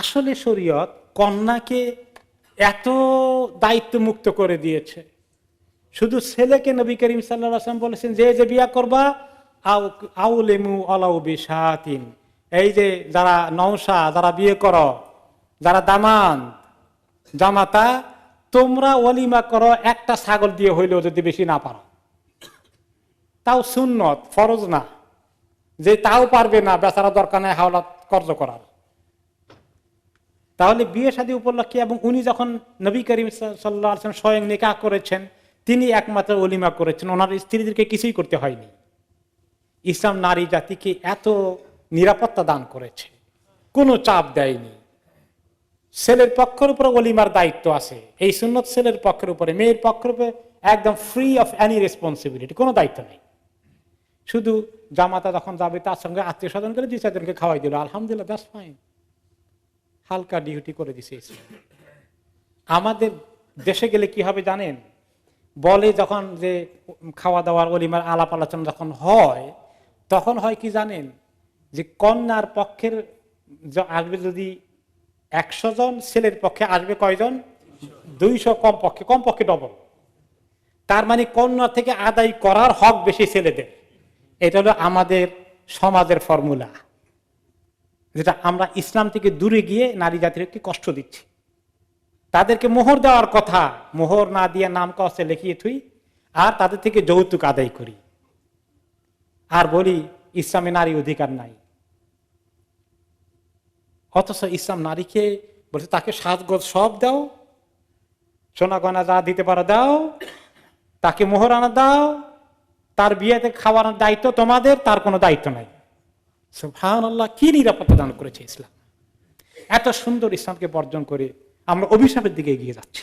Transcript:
আসলে শরীয়ত কন্যাকে এত দায়িত্ব মুক্ত করে দিয়েছে। শুধু ছেলেকে নবী করিম সাল্লাহ আসলাম বলেছেন, যে যে বিয়া করবা আউ আউলেমু আলাউ বিশাতিন। এই যে যারা নৌসা যারা বিয়ে করো, যারা দামান, জামাতা, তোমরা অলিমা করো, একটা ছাগল দিয়ে হইলেও যদি বেশি না পারো। তাও সুন্নত, ফরজ না। যে তাও পারবে না, বেচারা দরকার নেই হাওলা কর্জ করার। তাহলে বিয়ে শাদী উপলক্ষে এবং উনি যখন নবী করিম সাল্লাহ স্বয়ং নিকাহ করেছেন, তিনি একমাত্র অলিমা করেছেন। ওনার স্ত্রীদেরকে কিছুই করতে হয়নি। ইসলাম নারী জাতিকে এত নিরাপত্তা দান করেছে। কোনো চাপ দেয়নি। ছেলের পক্ষের উপরে অলিমার দায়িত্ব আছে। এই সুন্নত ছেলের পক্ষের উপরে, মেয়ের পক্ষের উপরে একদম ফ্রি অফ এনি রেসপন্সিবিলিটি কোনো দায়িত্ব নেই। শুধু জামাতা যখন যাবে, তার সঙ্গে আত্মীয় স্বজন করে দুই চারজনকে খাওয়াই দিল। আলহামদুলিল্লাহ দ্যাটস ফাইন হালকা ডিউটি করে দিছে আমাদের দেশে গেলে কি হবে জানেন? বলে যখন যে খাওয়া দাওয়ার অলিমার আলাপ আলোচনা যখন হয়, তখন হয় কি জানেন? যে কন্যার পক্ষের আসবে যদি একশো জন, ছেলের পক্ষে আসবে কয়জন? দুইশো কম পক্ষে কম পক্ষে ডবল তার মানে কন্যা থেকে আদায় করার হক বেশি ছেলেদের। এটা হলো আমাদের সমাজের ফর্মুলা যেটা আমরা ইসলাম থেকে দূরে গিয়ে নারী জাতিরকে কষ্ট দিচ্ছি। তাদেরকে মোহর দেওয়ার কথা, মোহর না দিয়ে নাম কষ্টে লিখিয়ে থুই, আর তাদের থেকে যৌতুক আদায় করি। আর বলি, ইসলামে নারী অধিকার নাই। অথচ ইসলাম নারীকে বলছে, তাকে সাজগোজ সব দাও সোনা গয়না যা দিতে পারো দাও, তাকে মোহর আনা দাও, তার বিয়েতে খাওয়ানোর দায়িত্ব তোমাদের, তার কোনো দায়িত্ব নাই। সুবহান আল্লাহ কি নিরাপত্তা দান করেছে ইসলাম? এত সুন্দর ইসলামকে বর্জন করে আমরা অভিশাপের দিকে এগিয়ে যাচ্ছি।